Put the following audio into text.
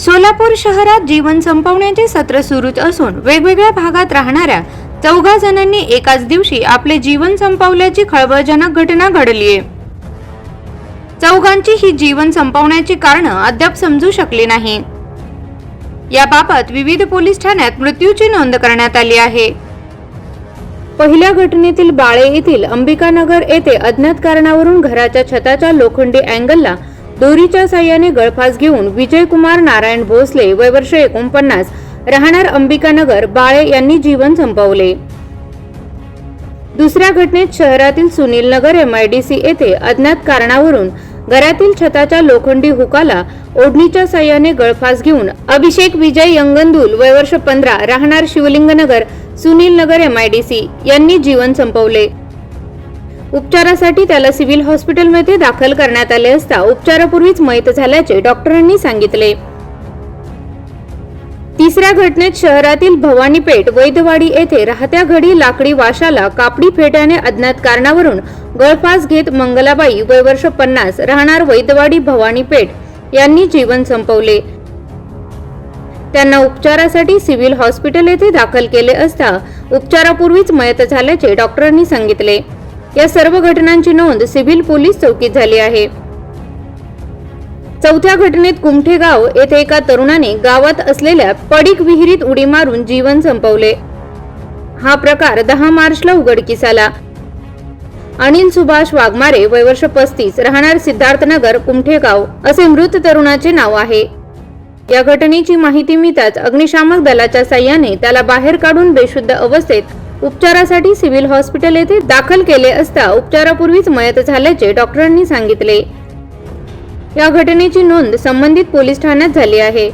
सोलापूर शहरात जीवन संपवण्याचे सत्र सुरूच असून वेगवेगळ्या भागात राहणाऱ्या चौघा जणांनी एकाच दिवशी आपले जीवन संपवल्याची खळबळजनक घटना घडलीय चौघांची ही जीवन संपवण्याची कारणं अद्याप समजू शकली नाही. याबाबत विविध पोलीस ठाण्यात मृत्यूची नोंद करण्यात आली आहे. पहिल्या घटनेतील बाळे येथील अंबिकानगर येथे अज्ञात कारणावरून घराच्या छताच्या लोखंडी अँगलला दोरीच्या साह्याने गळफास घेऊन विजयकुमार नारायण भोसले वय वर्ष एकोणपन्नास राहणार अंबिकानगर बाळे यांनी जीवन संपवले. दुसऱ्या घटनेत शहरातील सुनील नगर एमआयडीसी येथे अज्ञात कारणावरून घरातील छताच्या लोखंडी हुकाला ओढणीच्या साह्याने गळफास घेऊन अभिषेक विजय यंगंदुल वय वर्ष पंधरा राहणार शिवलिंगनगर सुनील नगर एमआयडीसी यांनी जीवन संपवले. उपचारासाठी त्याला सिव्हिल हॉस्पिटलमध्ये दाखल करण्यात आले असता उपचारापूर्वीच मयत झाल्याचे डॉक्टरांनी सांगितले. तिसऱ्या घटनेत शहरातील भवानीपेठ वैदवाडी येथे राहत्या घडी लाकडी वाशाला कापडी फेट्याने अज्ञात कारणावरून गळफास घेत मंगलाबाई वय वर्ष पन्नास राहणार वैदवाडी भवानीपेठ यांनी जीवन संपवले. त्यांना उपचारासाठी सिव्हिल हॉस्पिटल येथे दाखल केले असता उपचारापूर्वीच मयत झाल्याचे डॉक्टरांनी सांगितले. या सर्व घटनांची नोंद सिव्हिल पोलीस चौकीत झाली आहे. चौथ्या घटनेत कुमठे गाव येथे एका तरुणाने गावात असलेल्या पडीक विहिरीत उडी मारून जीवन संपवले. हा प्रकार दहा मार्चला उघडकीस आला. अनिल सुभाष वाघमारे वय वर्ष पस्तीस राहणार सिद्धार्थनगर कुमठेगाव असे मृत तरुणाचे नाव आहे. या घटनेची माहिती मिळताच अग्निशामक दलाच्या साह्याने त्याला बाहेर काढून बेशुद्ध अवस्थेत उपचारासाठी सिव्हिल हॉस्पिटल येथे दाखल केले असता उपचारापूर्वीच मयत झाल्याचे डॉक्टरांनी सांगितले. या घटनेची नोंद संबंधित पोलीस ठाण्यात झाली आहे.